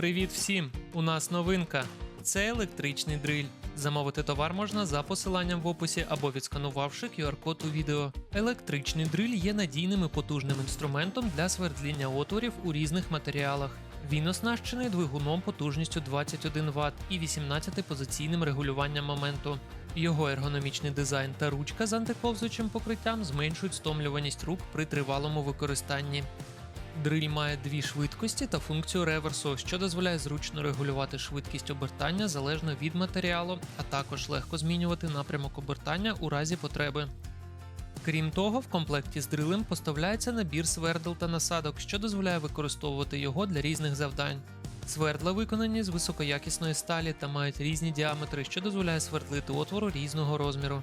Привіт всім! У нас новинка. Це електричний дриль. Замовити товар можна за посиланням в описі або відсканувавши QR-код у відео. Електричний дриль є надійним і потужним інструментом для свердління отворів у різних матеріалах. Він оснащений двигуном потужністю 21 Вт і 18-позиційним регулюванням моменту. Його ергономічний дизайн та ручка з антиковзуючим покриттям зменшують стомлюваність рук при тривалому використанні. Дриль має дві швидкості та функцію реверсу, що дозволяє зручно регулювати швидкість обертання залежно від матеріалу, а також легко змінювати напрямок обертання у разі потреби. Крім того, в комплекті з дрилем поставляється набір свердл та насадок, що дозволяє використовувати його для різних завдань. Свердла виконані з високоякісної сталі та мають різні діаметри, що дозволяє свердлити отвору різного розміру.